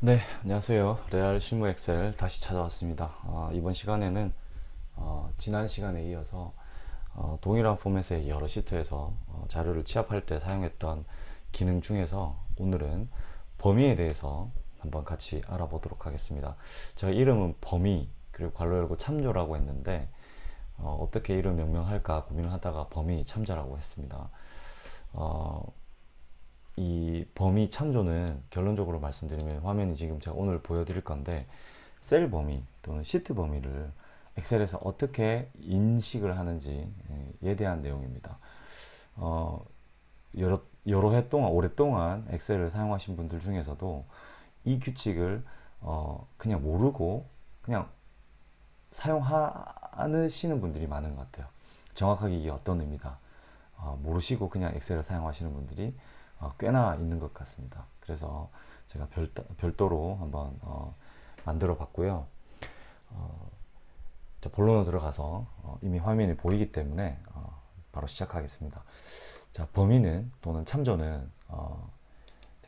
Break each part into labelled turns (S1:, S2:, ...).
S1: 네, 안녕하세요. 레알 실무 엑셀 다시 찾아왔습니다. 아, 이번 시간에는 어, 지난 시간에 이어서 어, 동일한 포맷의 여러 시트에서 어, 자료를 취합할 때 사용했던 기능 중에서 오늘은 범위에 대해서 한번 같이 알아보도록 하겠습니다. 제가 이름은 범위 그리고 괄호 열고 참조라고 했는데 어, 떻게 이름 명명할까 고민을 하다가 범위 참조라고 했습니다. 어, 이 범위 참조는 결론적으로 말씀드리면 화면이 지금 제가 오늘 보여드릴 건데 셀 범위 또는 시트 범위를 엑셀에서 어떻게 인식을 하는지에 대한 내용입니다. 어, 여러, 여러 해 동안, 오랫동안 엑셀을 사용하신 분들 중에서도 이 규칙을 어, 그냥 모르고 그냥 사용하시는 분들이 많은 것 같아요. 정확하게 이게 어떤 의미다. 어, 모르시고 그냥 엑셀을 사용하시는 분들이 어, 꽤나 있는 것 같습니다. 그래서 제가 별, 별도로 한번 어, 만들어 봤고요. 어, 자, 본론으로 들어가서 어, 이미 화면이 보이기 때문에 어, 바로 시작하겠습니다. 자, 범위는 또는 참조는 어,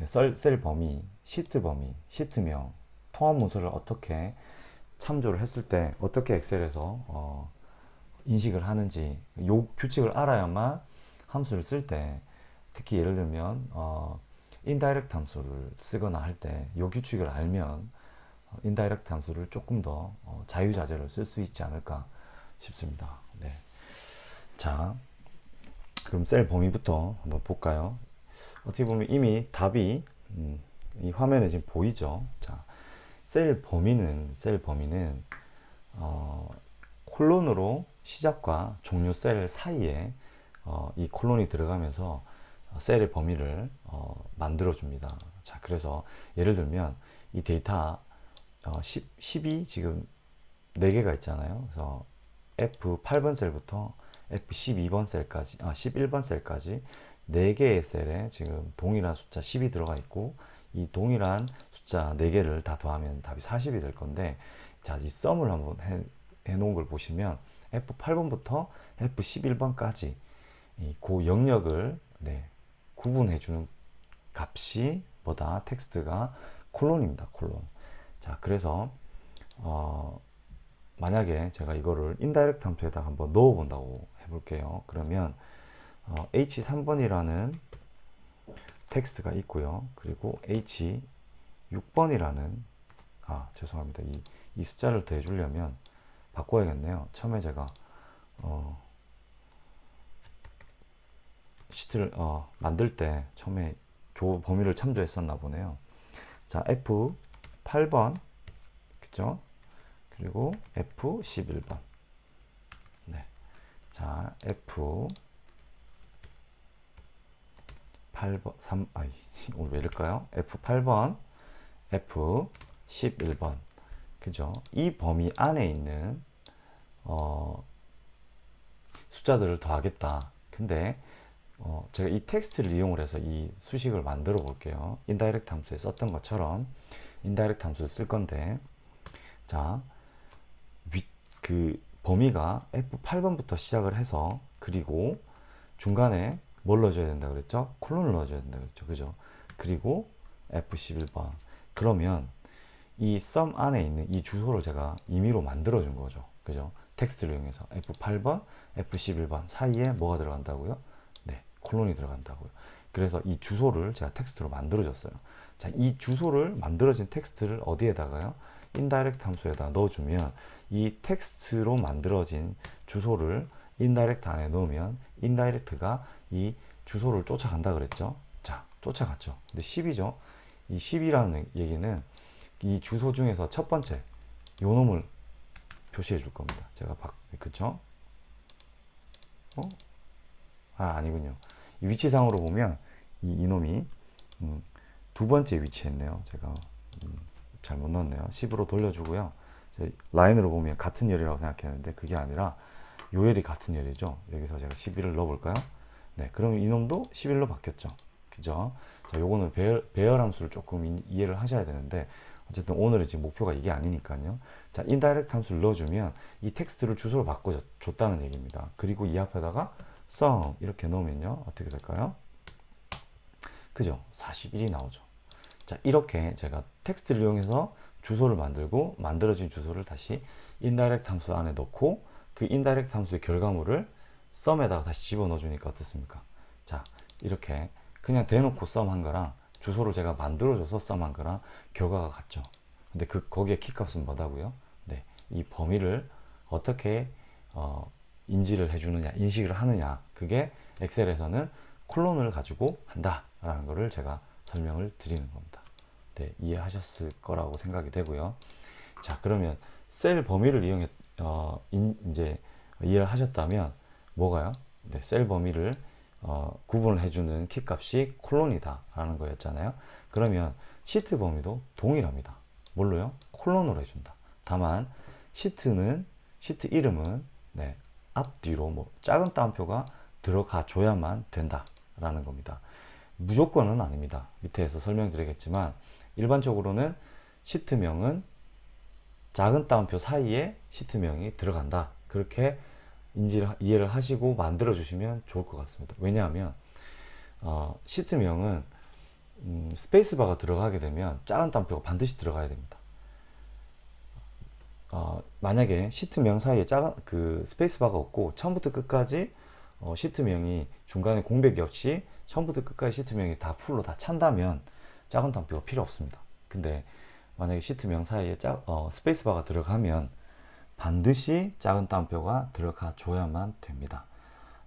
S1: 셀, 셀 범위, 시트 범위, 시트명, 통합 문서를 어떻게 참조를 했을 때 어떻게 엑셀에서 어, 인식을 하는지 요 규칙을 알아야만 함수를 쓸 때 특히 예를 들면 어, 인다이렉트 함수를 쓰거나 할때이 규칙을 알면 어, 인다이렉트 함수를 조금 더 어, 자유자재로 쓸 수 있지 않을까 싶습니다. 네. 자, 그럼 셀 범위부터 한번 볼까요? 어떻게 보면 이미 답이 음, 이 화면에 지금 보이죠? 자, 셀 범위는 셀 범위는 어, 콜론으로 시작과 종료 셀 사이에 어, 이 콜론이 들어가면서 셀의 범위를 어, 만들어 줍니다. 자, 그래서 예를 들면 이 데이터 어, 10, 12 지금 4개가 있잖아요. 그래서 F8번 셀부터 F12번 셀까지, 아, 11번 셀까지 4개의 셀에 지금 동일한 숫자 10이 들어가 있고 이 동일한 숫자 4개를 다 더하면 답이 40이 될 건데 자, 이 썸을 한번 해, 해 놓은 걸 보시면 F8번부터 F11번까지 이그 영역을 네, 구분해 주는 값이 뭐다? 텍스트가 콜론입니다. 콜론. 자, 그래서 어, 만약에 제가 이거를 인다이렉트 함수에다 한번 넣어 본다고 해 볼게요. 그러면 어, H3번이라는 텍스트가 있고요. 그리고 H6번이라는 아, 죄송합니다. 이, 이 숫자를 더해 주려면 바꿔야겠네요. 처음에 제가 어, 시트를 어, 만들 때 처음에 조 범위를 참조했었나 보네요. 자, F 8번 그죠? 그리고 F 11번. 네. 자, F 8번 3 아이 오늘 왜 이럴까요? F 8번 F 11번. 그죠? 이 범위 안에 있는 어, 숫자들을 더하겠다. 근데 어, 제가 이 텍스트를 이용을 해서 이 수식을 만들어 볼게요. 인다이렉트 함수에 썼던 것처럼 인다이렉트 함수를 쓸 건데 자, 위, 그 범위가 F8번부터 시작을 해서 그리고 중간에 뭘 넣어줘야 된다 그랬죠? 콜론을 넣어줘야 된다 그랬죠? 그죠? 그리고 F11번 그러면 이 썸 안에 있는 이 주소를 제가 임의로 만들어 준 거죠. 그죠? 텍스트를 이용해서 F8번, F11번 사이에 뭐가 들어간다고요? 콜론이 들어간다고요. 그래서 이 주소를 제가 텍스트로 만들어줬어요. 자, 이 주소를 만들어진 텍스트를 어디에다가요? 인다이렉트 함수에다 넣어주면 이 텍스트로 만들어진 주소를 인다이렉트 안에 넣으면 인다이렉트가 이 주소를 쫓아간다 그랬죠. 자, 쫓아갔죠. 근데 10이죠. 이 10이라는 얘기는 이 주소 중에서 첫 번째 요 놈을 표시해 줄 겁니다. 제가 박, 그쵸? 어? 아, 아니군요. 이 위치상으로 보면 이 이놈이 음, 두 번째 위치했네요. 제가 음, 잘못 넣었네요. 10으로 돌려주고요. 라인으로 보면 같은 열이라고 생각했는데 그게 아니라 요 열이 같은 열이죠. 여기서 제가 11을 넣어볼까요? 네, 그럼 이놈도 11로 바뀌었죠. 그죠? 자, 요거는 배열, 배열 함수를 조금 이해를 하셔야 되는데 어쨌든 오늘의 지금 목표가 이게 아니니까요. 자, 인다이렉트 함수를 넣어주면 이 텍스트를 주소로 바꿔줬다는 얘기입니다. 그리고 이 앞에다가 썸 이렇게 넣으면요 어떻게 될까요? 그죠? 41이 나오죠. 자, 이렇게 제가 텍스트를 이용해서 주소를 만들고 만들어진 주소를 다시 인다이렉트 함수 안에 넣고 그 인다이렉트 함수의 결과물을 썸에다가 다시 집어넣어 주니까 어떻습니까? 자, 이렇게 그냥 대놓고 썸한 거랑 주소를 제가 만들어줘서 썸한 거랑 결과가 같죠. 근데 그 거기에 키값은 뭐다고요? 네, 이 범위를 어떻게 어, 인지를 해주느냐, 인식을 하느냐, 그게 엑셀에서는 콜론을 가지고 한다라는 거를 제가 설명을 드리는 겁니다. 네, 이해하셨을 거라고 생각이 되고요. 자, 그러면 셀 범위를 이용해 어, 인, 이제 이해를 하셨다면 뭐가요? 네, 셀 범위를 어, 구분을 해주는 키값이 콜론이다라는 거였잖아요. 그러면 시트 범위도 동일합니다. 뭘로요? 콜론으로 해준다. 다만 시트는 시트 이름은 네, 앞뒤로 뭐 작은 따옴표가 들어가 줘야만 된다라는 겁니다. 무조건은 아닙니다. 밑에서 설명드리겠지만 일반적으로는 시트명은 작은 따옴표 사이에 시트명이 들어간다. 그렇게 인지를 이해를 하시고 만들어 주시면 좋을 것 같습니다. 왜냐하면 어, 시트명은 음, 스페이스바가 들어가게 되면 작은 따옴표가 반드시 들어가야 됩니다. 어, 만약에 시트명 사이에 작은 그 스페이스바가 없고 처음부터 끝까지 어, 시트명이 중간에 공백이 없이 처음부터 끝까지 시트명이 다 풀로 다 찬다면 작은 따옴표가 필요 없습니다. 근데 만약에 시트명 사이에 짝, 어, 스페이스바가 들어가면 반드시 작은 따옴표가 들어가 줘야만 됩니다.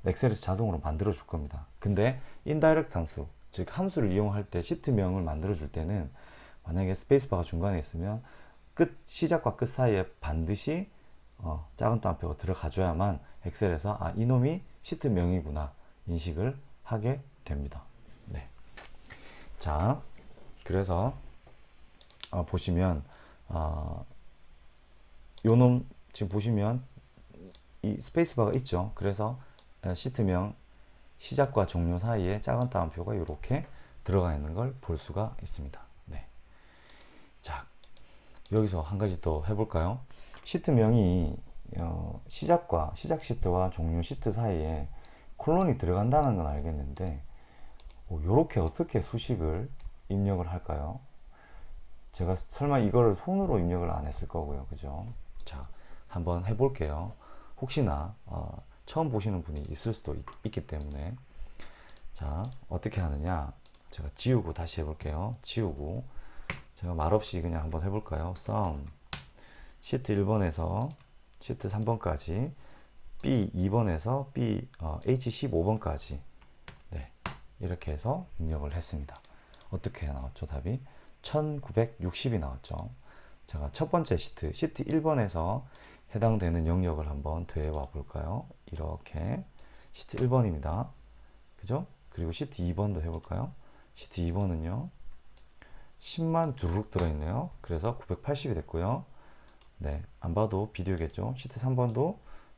S1: 엑셀에서 자동으로 만들어 줄 겁니다. 근데 인다이렉트 함수, 즉 함수를 이용할 때 시트명을 만들어 줄 때는 만약에 스페이스바가 중간에 있으면 끝 시작과 끝 사이에 반드시 어, 작은 따옴표가 들어가 줘야만 엑셀에서 아 이놈이 시트 명이구나 인식을 하게 됩니다. 네. 자, 그래서 어, 보시면 어, 요놈 지금 보시면 이 스페이스바가 있죠. 그래서 어, 시트명 시작과 종료 사이에 작은 따옴표가 이렇게 들어가 있는 걸 볼 수가 있습니다. 여기서 한 가지 더 해볼까요? 시트명이 어, 시작과 시작 시트와 종료 시트 사이에 콜론이 들어간다는 건 알겠는데 이렇게 어, 어떻게 수식을 입력을 할까요? 제가 설마 이거를 손으로 입력을 안 했을 거고요. 그죠? 자, 한번 해볼게요. 혹시나 어, 처음 보시는 분이 있을 수도 있, 있기 때문에 자, 어떻게 하느냐? 제가 지우고 다시 해볼게요. 지우고 제가 말없이 그냥 한번 해볼까요? sum 시트 1번에서 시트 3번까지 B 2번에서 B 어, H 15번까지 네, 이렇게 해서 입력을 했습니다. 어떻게 나왔죠? 답이 1960이 나왔죠. 제가 첫 번째 시트, 시트 1번에서 해당되는 영역을 한번 되와 볼까요? 이렇게 시트 1번입니다. 그죠? 그리고 시트 2번도 해볼까요? 시트 2번은요. 10만 두룩 들어있네요. 그래서 980이 됐고요. 네, 안 봐도 비디오겠죠? 시트 3번도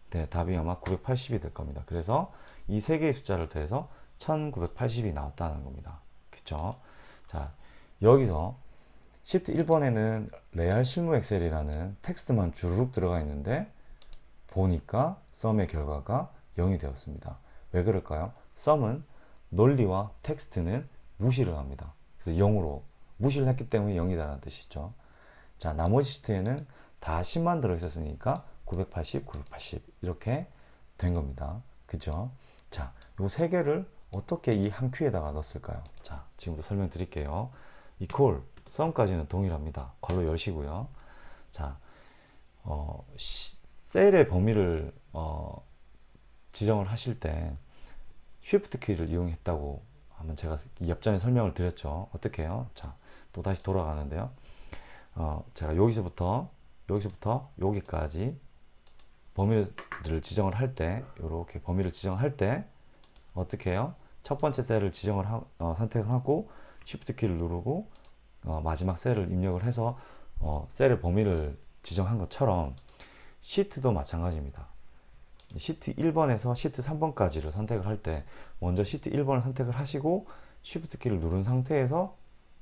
S1: 네, 답이 아마 980이 될 겁니다. 그래서 이 세 개의 숫자를 더해서 1980이 나왔다는 겁니다. 그쵸? 자, 여기서 시트 1번에는 레알 실무 엑셀이라는 텍스트만 주르륵 들어가 있는데 보니까 썸의 결과가 0이 되었습니다. 왜 그럴까요? 썸은 논리와 텍스트는 무시를 합니다. 그래서 0으로 무시를 했기 때문에 0이다라는 뜻이죠. 자, 나머지 시트에는 다 10만 들어 있었으니까 980, 980 이렇게 된 겁니다. 그죠? 자, 요 세 개를 어떻게 이 한 큐에다가 넣었을까요? 자, 지금부터 설명드릴게요. 이퀄 썸까지는 동일합니다. 괄호 열시고요. 자, 어, 시, 셀의 범위를 어, 지정을 하실 때 Shift 키를 이용했다고 하면 제가 옆전에 설명을 드렸죠. 어떻게 해요? 자, 또 다시 돌아가는데요. 어, 제가 여기서부터 여기서부터 여기까지 범위를 지정을 할 때, 이렇게 범위를 지정할 때 어떻게 해요? 첫 번째 셀을 지정을 하, 어, 선택을 하고 Shift 키를 누르고 어, 마지막 셀을 입력을 해서 어, 셀의 범위를 지정한 것처럼 시트도 마찬가지입니다. 시트 1번에서 시트 3번까지를 선택을 할 때 먼저 시트 1번을 선택을 하시고 Shift 키를 누른 상태에서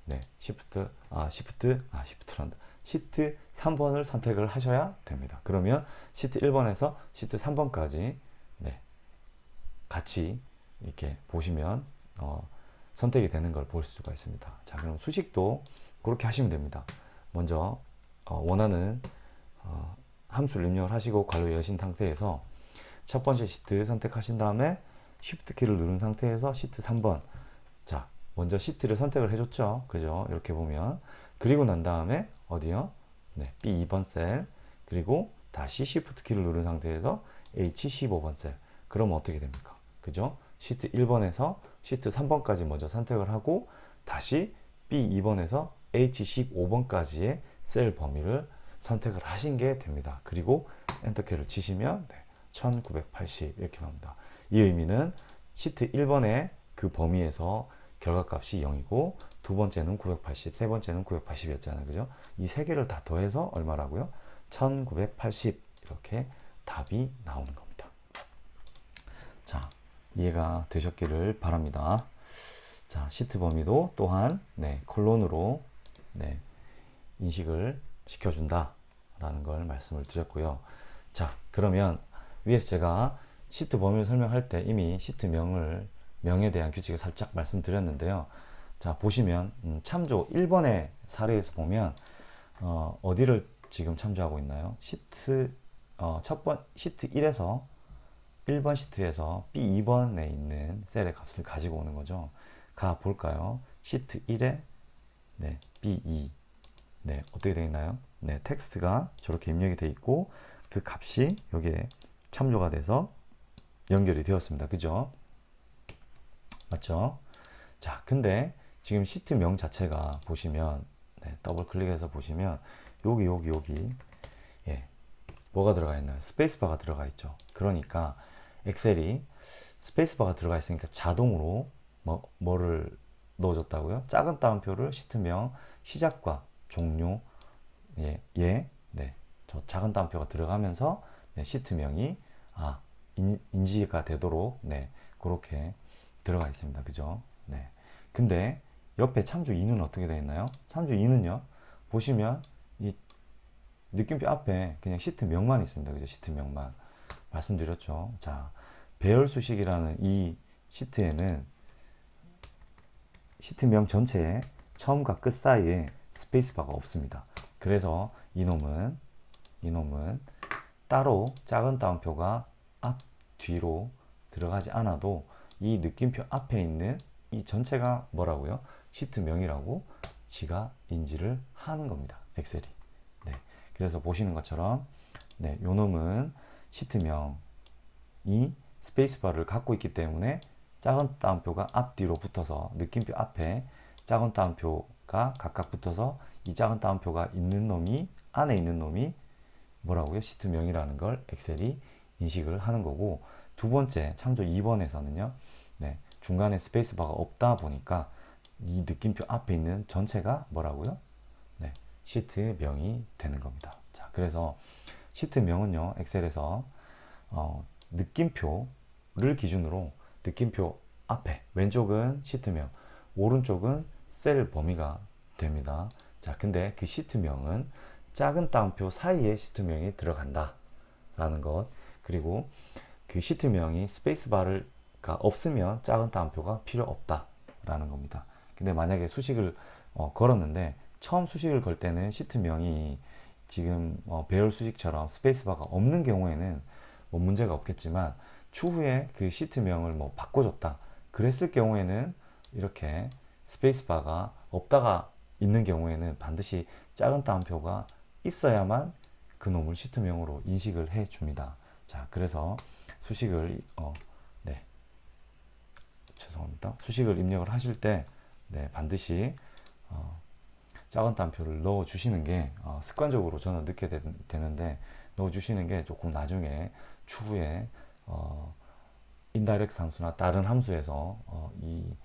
S1: 네, Shift 아 Shift 아 Shift란다. 시트 3번을 선택을 하셔야 됩니다. 그러면 시트 1번에서 시트 3번까지 네, 같이 이렇게 보시면 어, 선택이 되는 걸 볼 수가 있습니다. 자, 그럼 수식도 그렇게 하시면 됩니다. 먼저 어, 원하는 어, 함수를 입력을 하시고 괄호 여신 상태에서 첫 번째 시트 선택하신 다음에 Shift 키를 누른 상태에서 시트 3번 자 먼저 시트를 선택을 해줬죠. 그죠? 이렇게 보면. 그리고 난 다음에 어디요? 네 B2번 셀. 그리고 다시 Shift 키를 누른 상태에서 H15번 셀. 그러면 어떻게 됩니까? 그죠? 시트 1번에서 시트 3번까지 먼저 선택을 하고 다시 B2번에서 H15번까지의 셀 범위를 선택을 하신 게 됩니다. 그리고 엔터키를 치시면 네, 1980 이렇게 나옵니다. 이 의미는 시트 1번의 그 범위에서 결과값이 0이고 두 번째는 980, 세 번째는 980이었잖아요. 그죠? 이 세 개를 다 더해서 얼마라고요? 1980 이렇게 답이 나오는 겁니다. 자, 이해가 되셨기를 바랍니다. 자, 시트 범위도 또한 네, 콜론으로 네, 인식을 시켜준다라는 걸 말씀을 드렸고요. 자, 그러면 위에서 제가 시트 범위를 설명할 때 이미 시트명을 명에 대한 규칙을 살짝 말씀드렸는데요. 자, 보시면 음, 참조 1번의 사례에서 보면 어, 어디를 지금 참조하고 있나요? 시트 어, 첫번 시트 1에서 1번 시트에서 B2번에 있는 셀의 값을 가지고 오는 거죠. 가 볼까요? 시트 1에 네, B2 네, 어떻게 되어 있나요? 네, 텍스트가 저렇게 입력이 되어 있고 그 값이 여기에 참조가 돼서 연결이 되었습니다. 그죠? 맞죠? 자, 근데 지금 시트 명 자체가 보시면 네, 더블 클릭해서 보시면 여기 여기 여기 예, 뭐가 들어가 있나요? 스페이스바가 들어가 있죠. 그러니까 엑셀이 스페이스바가 들어가 있으니까 자동으로 뭐, 뭐를 넣어줬다고요? 작은 따옴표를 시트명 시작과 종료 예, 예, 네, 저 작은 따옴표가 들어가면서 네, 시트명이 아 인, 인지가 되도록 네 그렇게 들어가 있습니다. 그죠? 네. 근데 옆에 참조 2는 어떻게 되어 있나요? 참조 2는요. 보시면 이 느낌표 앞에 그냥 시트 명만 있습니다. 그죠? 시트 명만 말씀드렸죠. 자, 배열 수식이라는 이 시트에는 시트명 전체에 처음과 끝 사이에 스페이스바가 없습니다. 그래서 이놈은 이놈은 따로 작은 따옴표가 앞 뒤로 들어가지 않아도 이 느낌표 앞에 있는 이 전체가 뭐라고요? 시트명이라고 지가 인지를 하는 겁니다. 엑셀이. 네. 그래서 보시는 것처럼 네, 요 놈은 시트명이 스페이스바를 갖고 있기 때문에 작은 따옴표가 앞뒤로 붙어서 느낌표 앞에 작은 따옴표가 각각 붙어서 이 작은 따옴표가 있는 놈이 안에 있는 놈이 뭐라고요? 시트명이라는 걸 엑셀이 인식을 하는 거고 두 번째 참조 2번에서는요. 네, 중간에 스페이스바가 없다 보니까 이 느낌표 앞에 있는 전체가 뭐라고요? 네, 시트명이 되는 겁니다. 자, 그래서 시트명은요. 엑셀에서 어, 느낌표를 기준으로 느낌표 앞에 왼쪽은 시트명, 오른쪽은 셀 범위가 됩니다. 자, 근데 그 시트명은 작은 따옴표 사이에 시트명이 들어간다. 라는 것. 그리고 그 시트명이 스페이스바가 없으면 작은 따옴표가 필요 없다. 라는 겁니다. 근데 만약에 수식을 어, 걸었는데 처음 수식을 걸 때는 시트명이 지금 어, 배열 수식처럼 스페이스바가 없는 경우에는 뭐 문제가 없겠지만 추후에 그 시트명을 뭐 바꿔줬다. 그랬을 경우에는 이렇게 스페이스바가 없다가 있는 경우에는 반드시 작은 따옴표가 있어야만 그 놈을 시트명으로 인식을 해 줍니다. 자, 그래서 수식을 어, 네. 죄송합니다. 수식을 입력을 하실 때 네, 반드시 어, 작은 따옴표를 넣어 주시는 게 어, 습관적으로 저는 넣게 되, 는데 넣어 주시는 게 조금 나중에 추후에 어, 인다이렉트 함수나 다른 함수에서 어, 이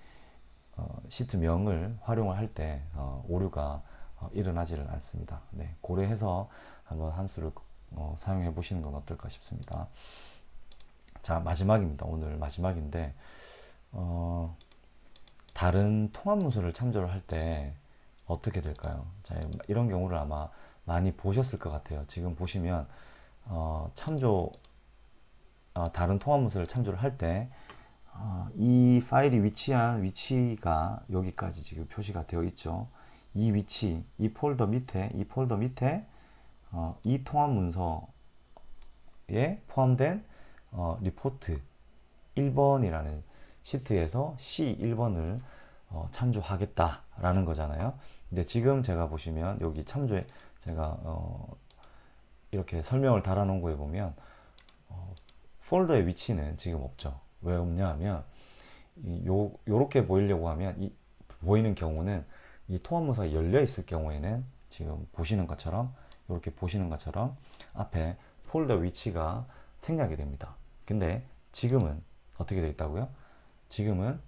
S1: 어, 시트명을 활용을 할때 어, 오류가 어, 일어나지를 않습니다. 네, 고려해서 한번 함수를 어, 사용해 보시는 건 어떨까 싶습니다. 자 마지막입니다. 오늘 마지막인데 어, 다른 통합 문서를 참조를 할 때 어떻게 될까요? 자, 이런 경우를 아마 많이 보셨을 것 같아요. 지금 보시면 어, 참조 어, 다른 통합 문서를 참조를 할 때 어, 이 파일이 위치한 위치가 여기까지 지금 표시가 되어 있죠. 이 위치, 이 폴더 밑에, 이 폴더 밑에 어, 이 통합 문서에 포함된 어, 리포트 1번이라는 시트에서 C1번을 어, 참조하겠다라는 거잖아요. 근데 지금 제가 보시면 여기 참조에 제가 어, 이렇게 설명을 달아놓은 거에 보면 어, 폴더의 위치는 지금 없죠. 왜 없냐 하면 이 요, 요렇게 보이려고 하면 이 보이는 경우는 이 통합문서가 열려 있을 경우에는 지금 보시는 것처럼 이렇게 보시는 것처럼 앞에 폴더 위치가 생략이 됩니다. 근데 지금은 어떻게 되어 있다고요? 지금은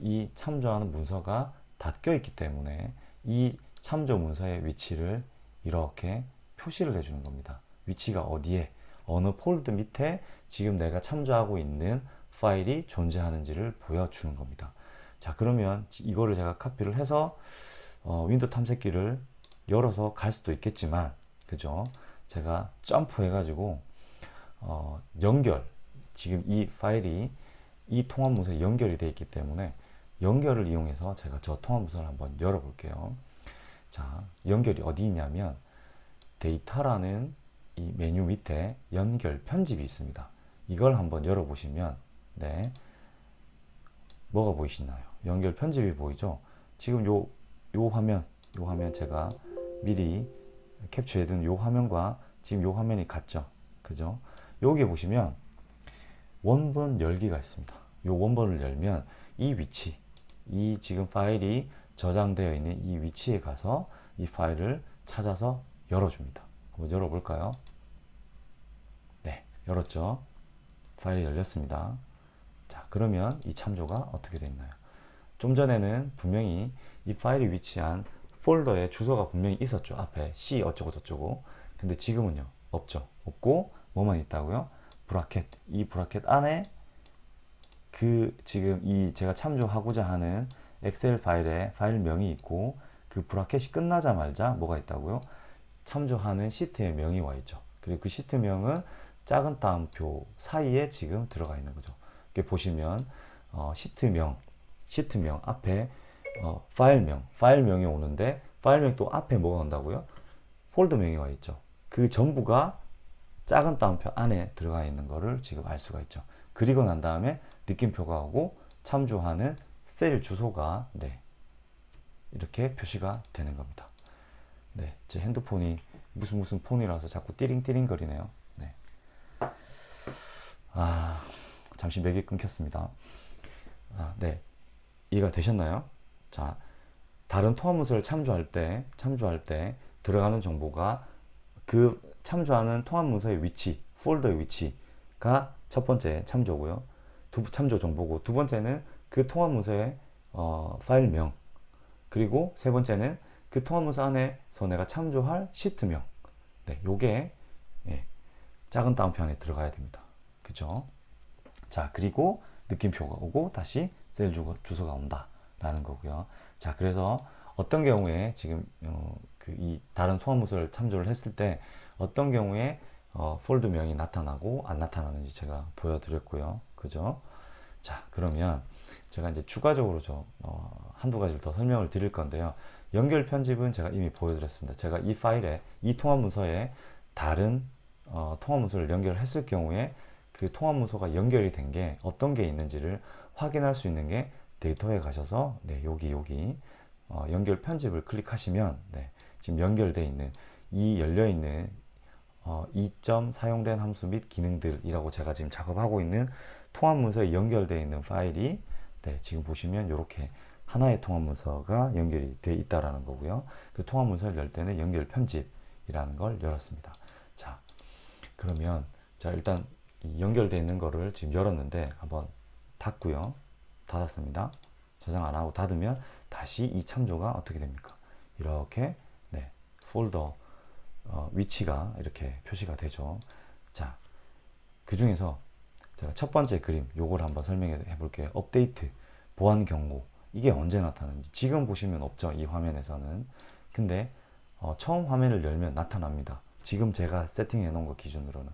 S1: 이 참조하는 문서가 닫혀 있기 때문에 이 참조 문서의 위치를 이렇게 표시를 해주는 겁니다. 위치가 어디에 어느 폴더 밑에 지금 내가 참조하고 있는 파일이 존재하는지를 보여주는 겁니다. 자 그러면 이거를 제가 카피를 해서 어, 윈도우 탐색기를 열어서 갈 수도 있겠지만 그죠? 제가 점프 해가지고 어, 연결 지금 이 파일이 이 통합 문서에 연결이 되어 있기 때문에 연결을 이용해서 제가 저 통합 문서를 한번 열어볼게요. 자 연결이 어디 있냐면 데이터라는 이 메뉴 밑에 연결 편집이 있습니다. 이걸 한번 열어보시면 네 뭐가 보이시나요? 연결 편집이 보이죠? 지금 요, 요 화면, 요 화면 제가 미리 캡처해둔 요 화면과 지금 요 화면이 같죠? 그죠? 여기 보시면 원본 열기가 있습니다. 요 원본을 열면 이 위치, 이 지금 파일이 저장되어 있는 이 위치에 가서 이 파일을 찾아서 열어줍니다. 한번 열어볼까요? 네, 열었죠? 파일이 열렸습니다. 자, 그러면 이 참조가 어떻게 됐나요? 좀 전에는 분명히 이 파일이 위치한 폴더에 주소가 분명히 있었죠. 앞에 C 어쩌고 저쩌고. 근데 지금은요. 없죠. 없고 뭐만 있다고요? 브라켓. 이 브라켓 안에 그 지금 이 제가 참조하고자 하는 엑셀 파일에 파일명이 있고 그 브라켓이 끝나자마자 뭐가 있다고요? 참조하는 시트의 명이 와 있죠. 그리고 그 시트명은 작은 따옴표 사이에 지금 들어가 있는 거죠. 이렇게 보시면 어, 시트명, 시트명 앞에 어, 파일명, 파일명이 오는데 파일명 또 앞에 뭐가 온다고요? 폴더명이 와 있죠. 그 전부가 작은 따옴표 안에 들어가 있는 거를 지금 알 수가 있죠. 그리고 난 다음에 느낌표가 오고 참조하는 셀 주소가 네, 이렇게 표시가 되는 겁니다. 네, 제 핸드폰이 무슨 무슨 폰이라서 자꾸 띠링띠링 거리네요. 네. 아, 잠시 맥이 끊겼습니다. 아, 네. 이해가 되셨나요? 자, 다른 통합 문서를 참조할 때, 참조할 때 들어가는 정보가 그 참조하는 통합 문서의 위치, 폴더의 위치가 첫 번째 참조고요. 두 참조 정보고 두 번째는 그 통합 문서의 어, 파일명 그리고 세 번째는 그 통합 문서 안에서 내가 참조할 시트명. 네, 요게 예, 작은 따옴표 안에 들어가야 됩니다. 그죠? 자, 그리고 느낌표가 오고 다시 셀 주소가 온다라는 거고요. 자, 그래서 어떤 경우에 지금 어, 그 이 다른 소환 문서를 참조를 했을 때 어떤 경우에 어, 폴드명이 나타나고 안 나타나는지 제가 보여드렸고요. 그죠? 자, 그러면 제가 이제 추가적으로 좀 어, 한두 가지를 더 설명을 드릴 건데요. 연결 편집은 제가 이미 보여드렸습니다. 제가 이 파일에 이 통합 문서에 다른 어, 통합 문서를 연결했을 경우에 그 통합 문서가 연결이 된 게 어떤 게 있는지를 확인할 수 있는 게 데이터에 가셔서 네, 여기 여기 어, 연결 편집을 클릭하시면 네, 지금 연결되어 있는 이 열려 있는 어, 2점 사용된 함수 및 기능들이라고 제가 지금 작업하고 있는 통합 문서에 연결되어 있는 파일이 네, 지금 보시면 이렇게 하나의 통합 문서가 연결이 되어 있다라는 거고요. 그 통합 문서를 열 때는 연결 편집이라는 걸 열었습니다. 자, 그러면 자 일단 연결되어 있는 거를 지금 열었는데 한번 닫고요. 닫았습니다. 저장 안 하고 닫으면 다시 이 참조가 어떻게 됩니까? 이렇게 네, 폴더 어, 위치가 이렇게 표시가 되죠. 자, 그 중에서 제가 첫 번째 그림 요걸 한번 설명해 볼게요. 업데이트 보안 경고 이게 언제 나타나는지 지금 보시면 없죠 이 화면에서는 근데 어, 처음 화면을 열면 나타납니다. 지금 제가 세팅해 놓은 거 기준으로는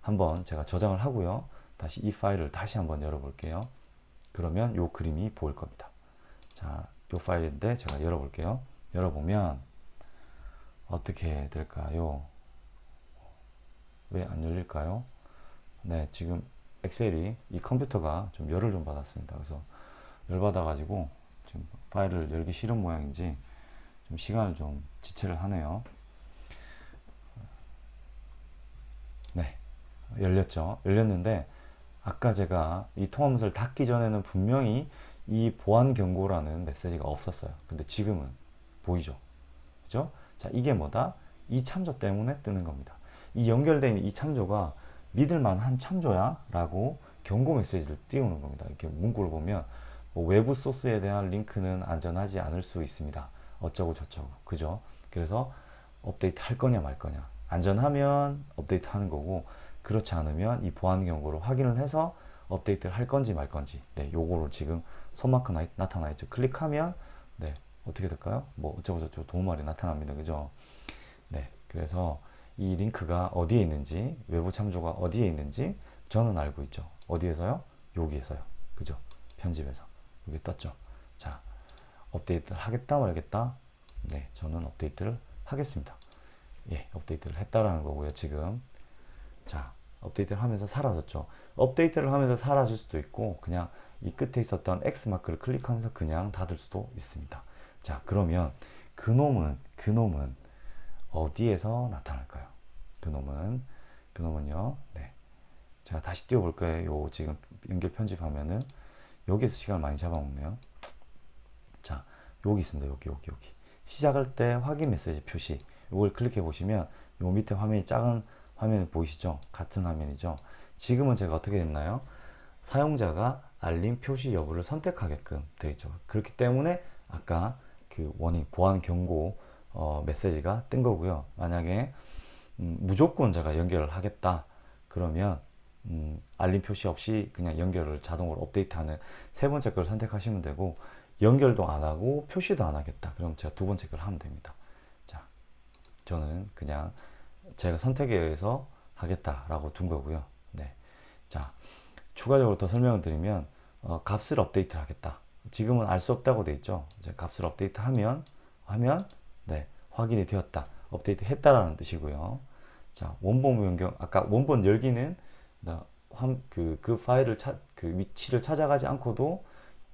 S1: 한번 제가 저장을 하고요. 다시 이 파일을 다시 한번 열어볼게요. 그러면 요 그림이 보일 겁니다. 자, 요 파일인데 제가 열어볼게요. 열어보면 어떻게 될까요? 왜 안 열릴까요? 네, 지금 엑셀이 이 컴퓨터가 좀 열을 좀 받았습니다. 그래서 열 받아가지고 지금 파일을 열기 싫은 모양인지 좀 시간을 좀 지체를 하네요. 네, 열렸죠. 열렸는데 아까 제가 이 통화문서를 닫기 전에는 분명히 이 보안 경고라는 메시지가 없었어요. 근데 지금은 보이죠. 그죠? 자, 이게 뭐다? 이 참조 때문에 뜨는 겁니다. 이 연결된 이 참조가 믿을만한 참조야? 라고 경고 메시지를 띄우는 겁니다. 이렇게 문구를 보면 뭐 외부 소스에 대한 링크는 안전하지 않을 수 있습니다. 어쩌고 저쩌고. 그죠? 그래서 업데이트 할 거냐 말 거냐. 안전하면 업데이트 하는 거고 그렇지 않으면 이 보안 경고를 확인을 해서 업데이트를 할 건지 말 건지. 네, 요거를 지금 손마크 나, 나타나 있죠. 클릭하면 네, 어떻게 될까요? 뭐 어쩌고 저쩌고 도움말이 나타납니다. 그죠? 네, 그래서 이 링크가 어디에 있는지, 외부 참조가 어디에 있는지 저는 알고 있죠. 어디에서요? 여기에서요. 그죠? 편집에서. 여기 떴죠. 자, 업데이트를 하겠다 말겠다. 네, 저는 업데이트를 하겠습니다. 예, 업데이트를 했다라는 거고요, 지금. 자, 업데이트를 하면서 사라졌죠. 업데이트를 하면서 사라질 수도 있고, 그냥 이 끝에 있었던 X 마크를 클릭하면서 그냥 닫을 수도 있습니다. 자, 그러면 그놈은, 그놈은 어디에서 나타날까요? 그놈은, 그놈은요, 네. 제가 다시 띄워 볼 거예요. 요 지금 연결 편집하면은, 여기에서 시간을 많이 잡아먹네요. 자, 여기 있습니다. 여기, 여기, 여기. 시작할 때 확인 메시지 표시. 이걸 클릭해 보시면, 요 밑에 화면이 작은 화면이 보이시죠? 같은 화면이죠? 지금은 제가 어떻게 됐나요? 사용자가 알림 표시 여부를 선택하게끔 되어 있죠. 그렇기 때문에 아까 그 원인 보안 경고 어, 메시지가 뜬 거고요. 만약에 음, 무조건 제가 연결을 하겠다 그러면 음, 알림 표시 없이 그냥 연결을 자동으로 업데이트하는 세 번째 걸 선택하시면 되고 연결도 안 하고 표시도 안 하겠다. 그럼 제가 두 번째 걸 하면 됩니다. 자, 저는 그냥 제가 선택에 의해서 하겠다라고 둔 거고요. 네. 자, 추가적으로 더 설명을 드리면 어, 값을 업데이트 하겠다. 지금은 알 수 없다고 돼 있죠. 값을 업데이트 하면 하면 네, 확인이 되었다. 업데이트 했다라는 뜻이고요. 자, 원본 변경 아까 원본 열기는 그, 그 파일을 차, 그 위치를 찾아가지 않고도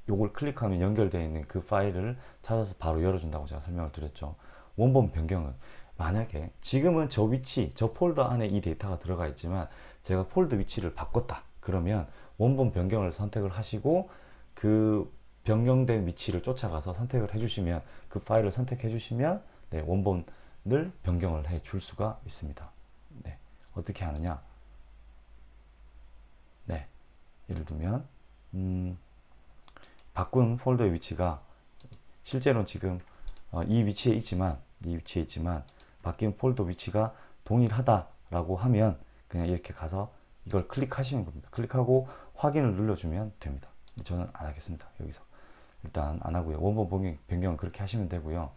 S1: 요걸 클릭하면 연결되어 있는 그 파일을 찾아서 바로 열어준다고 제가 설명을 드렸죠. 원본 변경은 만약에 지금은 저 위치, 저 폴더 안에 이 데이터가 들어가 있지만 제가 폴더 위치를 바꿨다. 그러면 원본 변경을 선택을 하시고 그 변경된 위치를 쫓아가서 선택을 해주시면 그 파일을 선택해 주시면 네, 원본을 변경을 해 줄 수가 있습니다. 네, 어떻게 하느냐? 네, 예를 들면 음, 바꾼 폴더의 위치가 실제로 지금 어, 이 위치에 있지만 이 위치에 있지만 바뀐 폴더 위치가 동일하다라고 하면 그냥 이렇게 가서 이걸 클릭하시는 겁니다. 클릭하고 확인을 눌러주면 됩니다. 저는 안 하겠습니다. 여기서 일단 안 하고요. 원본 변경, 변경은 그렇게 하시면 되고요.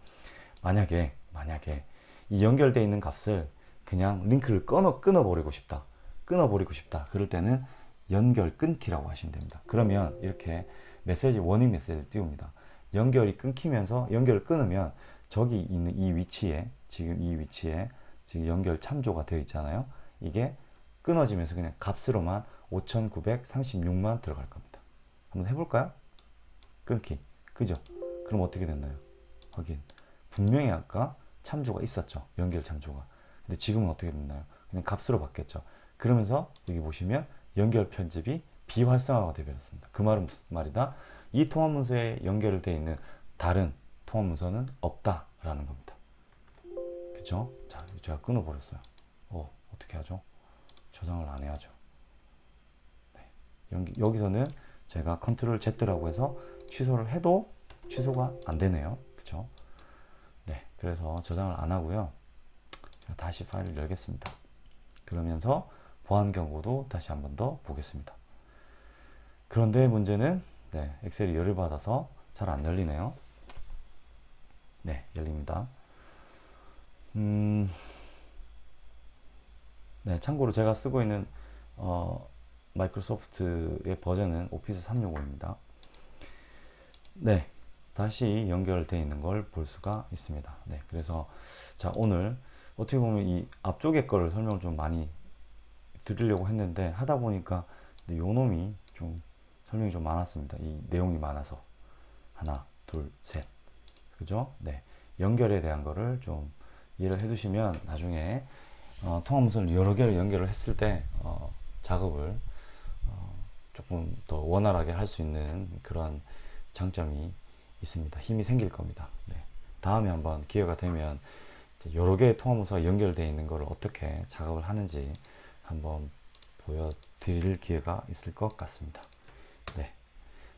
S1: 만약에 만약에 이 연결되어 있는 값을 그냥 링크를 끊어 끊어버리고 싶다. 끊어버리고 싶다. 그럴 때는 연결 끊기라고 하시면 됩니다. 그러면 이렇게 메시지 워닝 메시지를 띄웁니다. 연결이 끊기면서 연결을 끊으면 저기 있는 이 위치에 지금 이 위치에 지금 연결 참조가 되어 있잖아요. 이게 끊어지면서 그냥 값으로만 5,936만 들어갈 겁니다. 한번 해볼까요? 끊기. 그죠? 그럼 어떻게 됐나요? 확인. 분명히 아까 참조가 있었죠. 연결 참조가. 근데 지금은 어떻게 됐나요? 그냥 값으로 바뀌었죠. 그러면서 여기 보시면 연결 편집이 비활성화가 되어버렸습니다. 그 말은 무슨 말이다? 이 통화 문서에 연결되어 있는 다른 통화 문서는 없다라는 겁니다. 그죠? 자, 제가 끊어버렸어요. 어, 어떻게 하죠? 저장을 안 해야죠. 네. 여기, 여기서는 제가 컨트롤 Z라고 해서 취소를 해도 취소가 안 되네요. 그쵸? 네. 그래서 저장을 안 하고요. 다시 파일을 열겠습니다. 그러면서 보안 경고도 다시 한 번 더 보겠습니다. 그런데 문제는 네, 엑셀이 열을 받아서 잘 안 열리네요. 네, 열립니다. 음, 네, 참고로 제가 쓰고 있는 어, 마이크로소프트의 버전은 오피스 365입니다. 네, 다시 연결되어 있는 걸 볼 수가 있습니다. 네, 그래서 자 오늘 어떻게 보면 이 앞쪽에 거를 설명을 좀 많이 드리려고 했는데 하다 보니까 요 놈이 좀 설명이 좀 많았습니다. 이 내용이 많아서 하나, 둘, 셋, 그죠? 네, 연결에 대한 거를 좀 이해를 해두시면 나중에 어, 통합문서를 여러 개를 연결을 했을 때 어, 작업을 어, 조금 더 원활하게 할 수 있는 그런 장점이 있습니다. 힘이 생길 겁니다. 네. 다음에 한번 기회가 되면 여러 개의 통합 문서가 연결되어 있는 것을 어떻게 작업을 하는지 한번 보여드릴 기회가 있을 것 같습니다. 네.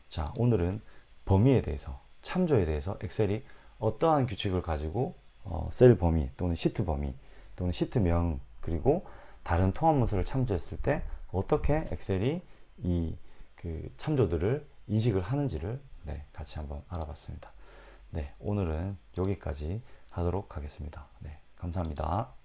S1: 자, 오늘은 범위에 대해서, 참조에 대해서 엑셀이 어떠한 규칙을 가지고 어, 셀 범위 또는 시트 범위 또는 시트명 그리고 다른 통합 문서를 참조했을 때 어떻게 엑셀이 이 그 참조들을 인식을 하는지를 네, 같이 한번 알아봤습니다. 네, 오늘은 여기까지 하도록 하겠습니다. 네, 감사합니다.